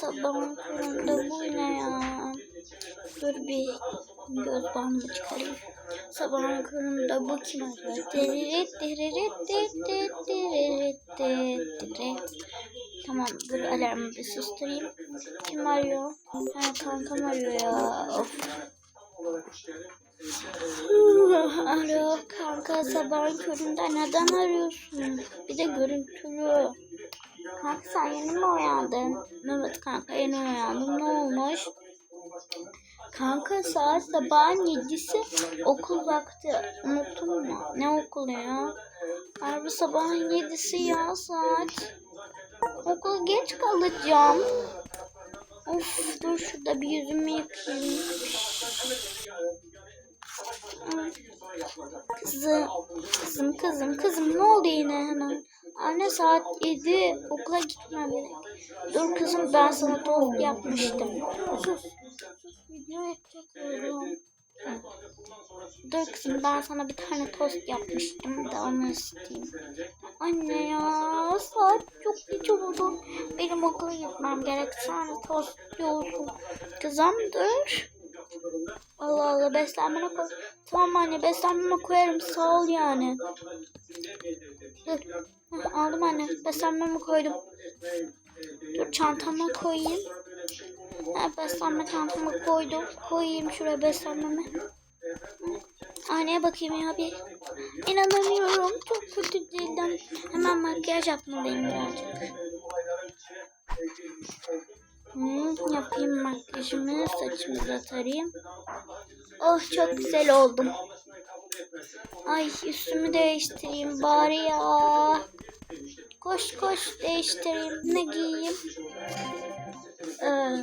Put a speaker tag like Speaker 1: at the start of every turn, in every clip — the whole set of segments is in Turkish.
Speaker 1: Sabahın köründe bu ne ya? Dur bir göz bandımı çıkarayım. Sabahın köründe bu kim diririt. Tamam dur alarmı bir susturayım. Kim arıyor? Ha kankam arıyor ya. Of. Alo kanka sabahın köründe neden arıyorsun? Bir de görüntülü. Kanka sen yeni mi uyandın? Evet kanka yeni uyandım. Ne olmuş? Kanka saat sabahın yedisi okul vakti. Unuttun mu? Ne okulu ya? Harbi sabahın yedisi ya saat. Okul geç kalacağım. Of dur şurada bir yüzümü yıkayayım. Kızım, kızım, kızım, kızım ne oldu yine hemen? Anne saat 7 okula gitmem gerek. Dur kızım ben sana tost yapmıştım. Sus, sus video çekiyorum. Dur kızım ben sana bir tane tost yapmıştım da onu isteyeyim. Anne ya saat çok geç oldu. Benim okula gitmem gerek. Sana tost olsun. Kızım dur. Allah Allah beslenmene koy. Tamam anne beslenmeme koyarım sağ ol yani. Dur. Aldım anne beslenmeme koydum. Dur çantama koyayım. Ha, beslenme çantama koydum. Koyayım şuraya beslenmeme. Aynaya bakayım ya bir. İnanamıyorum. Çok kötü değildim. Hemen makyaj yapmalıyım birazcık. Hmm, yapayım makyajımı, saçımı da tarayayım. Oh çok güzel oldum. Ay üstümü değiştireyim bari ya. Koş koş değiştireyim. Ne giyeyim? Ee,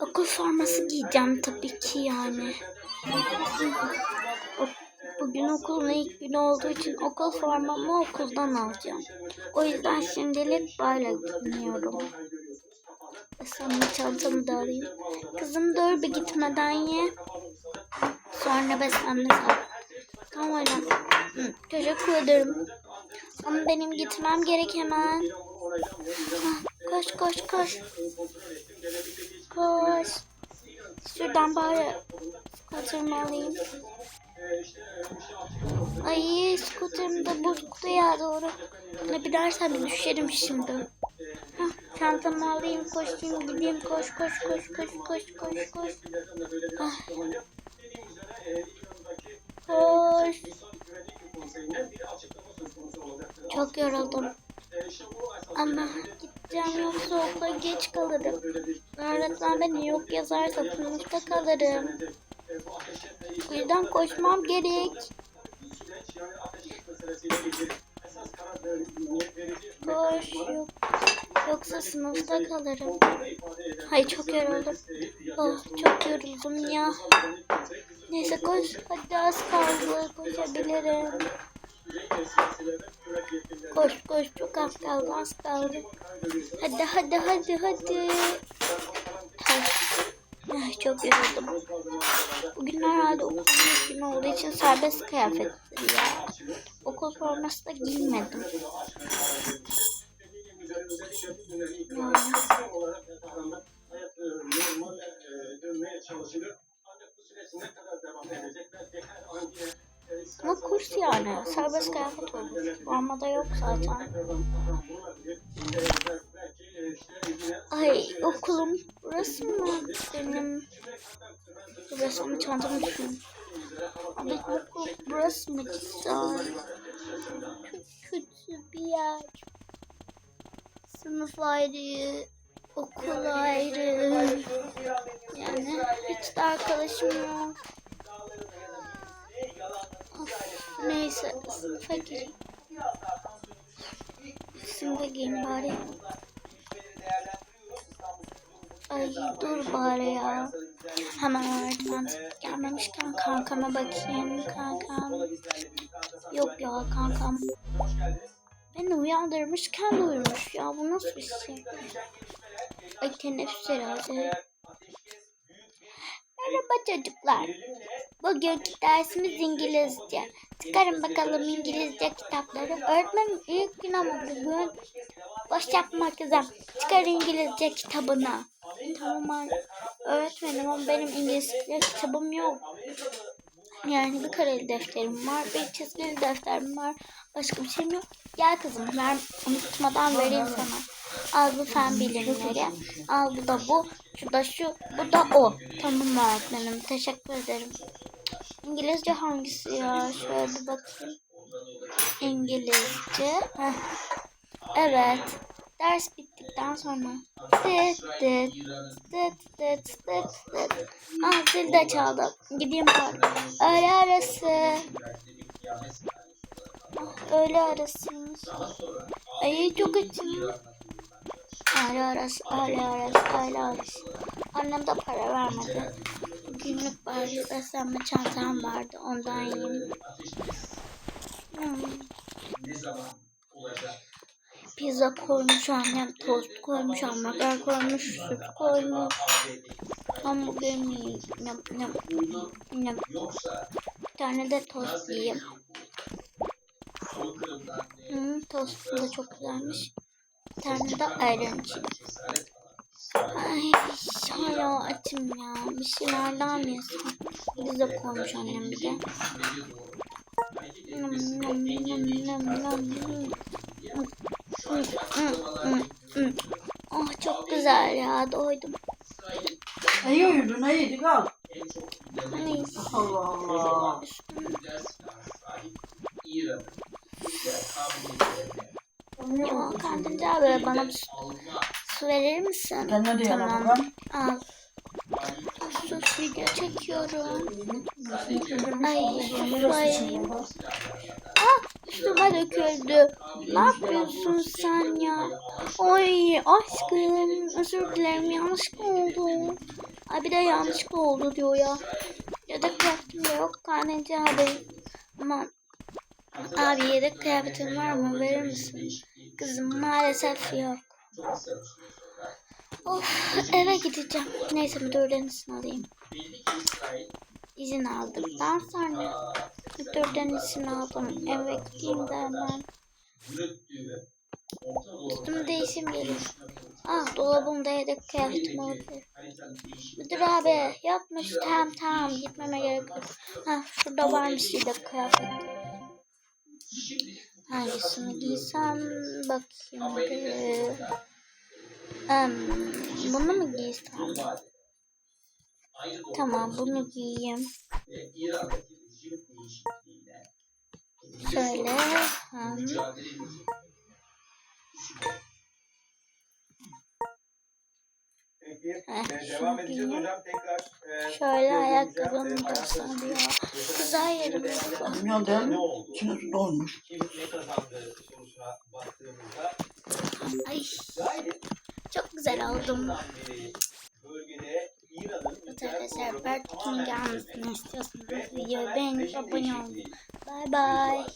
Speaker 1: okul forması giyeceğim tabii ki yani. Bugün okulun ilk günü olduğu için okul formamı okuldan alacağım. O yüzden şimdilik böyle giyiniyorum. Beslenme çantamı da alayım. Kızım dur bir gitmeden ye. Sonra beslenme sağ. Tamam öyle. Hı, Teşekkür ederim. Ama benim gitmem gerek hemen. Hah, Koş koş koş. Koş. Şuradan bari alayım. Ay scooter'ım da bu kutuya doğru. Bilersen bir düşerim şimdi. Çantamı alayım koşayım gideyim koş koş koş koş koş koş koş. Ah. Koş. Çok yoruldum. Ama gideceğim yoksa okula geç kalırım. Öğretmen beni yok yazarsa sınıfta kalırım. Bu yüzden koşmam gerek. Koş yok. Yoksa sınıfta kalırım. Hay çok yoruldum. Oh, çok yoruldum ya. Neyse koş. Hadi az kaldı. Koşabilirim. Koş koş çok az kaldı az kaldı. Hadi hadi hadi hadi. Ay, çok yoruldum. Okulun ilk günü olduğu için serbest kıyafetleri ya. Okul forması da giymedim. Ama kurs yani. Serbest kıyafet olur. Formada yok zaten. Ay okulum burası mı benim? Burası mı çantamı düşün. Abi okul burası mı cidden? Kötü bir yer. Sınıf ayrı, okul ayrı. Yani hiç de arkadaşım yok. Of, neyse sınıfa gireyim. Sınıfa gireyim bari. Ay dur bari ya. Hemen öğretmen gelmemişken kankama bakayım. Kankam. Yok ya kankam. Beni uyandırmışken uyumuş ya. Bu nasıl bir şey? Ay teneffüs herhalde. Merhaba çocuklar. Bugünkü dersimiz İngilizce. Çıkarın bakalım İngilizce kitapları. Öğretmenim ilk gün ama bugün boş yapmak üzere. Çıkar İngilizce kitabını. Tamam öğretmenim ama benim İngilizce kitabım yok. Yani bir kareli defterim var, bir çizgili defterim var. Başka bir şeyim yok. Gel kızım ben unutmadan vereyim sana. Al bu fen bilimleri. Al bu da bu. Şu da şu. Bu da o. Tamam öğretmenim. Teşekkür ederim. İngilizce hangisi ya? Şöyle bir bakayım. İngilizce. Heh. Evet. Ders bittikten sonra. Dıt dıt dıt dıt dıt dıt. Ah zil de çaldı. Gideyim bari. Öğle arası. Ah, öğle arasıymış. Ay çok açım. Öğle arası, öğle arası, öğle arası. Annem de para vermedi. Günlük bari beslenme çantam vardı. Ondan yiyeyim. Hmm. Pizza koymuş annem, tost koymuş, hamburger koymuş, süt koymuş. Hamburger yiyeyim. Yap, yap. Bir tane de tost yiyeyim. Hmm, tostum da çok güzelmiş. Bir tane de ayran. Ay hala açım ya. Bir şeylerden mi yesem? Pizza koymuş annem bir de. Nam nam nam nam nam. Oh çok güzel ya doydum.
Speaker 2: Ne yiyordun? Ne yedik al?
Speaker 1: Ay,
Speaker 2: Allah Allah.
Speaker 1: ya Kandemci abi bana bir su, verir misin?
Speaker 2: Sen ne diyorsun
Speaker 1: Tamam. Al. Sus video çekiyorum. Ay şurayı. Üstüme döküldü. Ne yapıyorsun sen ya? Ay aşkım özür dilerim yanlışlıkla oldu. Ay bir de yanlışlıkla oldu diyor ya. Yedek kıyafetim de yok. Karneci abi. Ama abi yedek kıyafetin var mı? Verir misin? Kızım maalesef yok. Of eve gideceğim. Neyse müdürden izin alayım. İzin aldıktan sonra müdürden izin aldım. Eve gideyim de hemen. Üstümü değişim gelir. Ah dolabımda yedek kıyafetim olabilir. Müdür abi yapmış. Tamam tamam gitmeme gerek yok. Ha şurada varmış yedek kıyafet. Hangisini giysem bakayım. bir. Em, bunu mu giysem? Tamam bunu giyeyim. Şöyle. hem.
Speaker 3: Peki,
Speaker 1: Heh,
Speaker 3: e,
Speaker 1: şunu
Speaker 3: devam edeceğiz hocam. Tekrar e,
Speaker 1: Şöyle ayakkabımı sarıyor. Güzel yerim.
Speaker 2: Bilmiyorum değil mi?
Speaker 3: Ne oldu?
Speaker 2: İçine dolmuş.
Speaker 3: Kim ne kazandı sorusuna baktığımızda
Speaker 1: Ay çok güzel oldum. Arkadaşlar Berk King'e gelmesini istiyorsanız videoyu beğenip abone olun. Bye bye.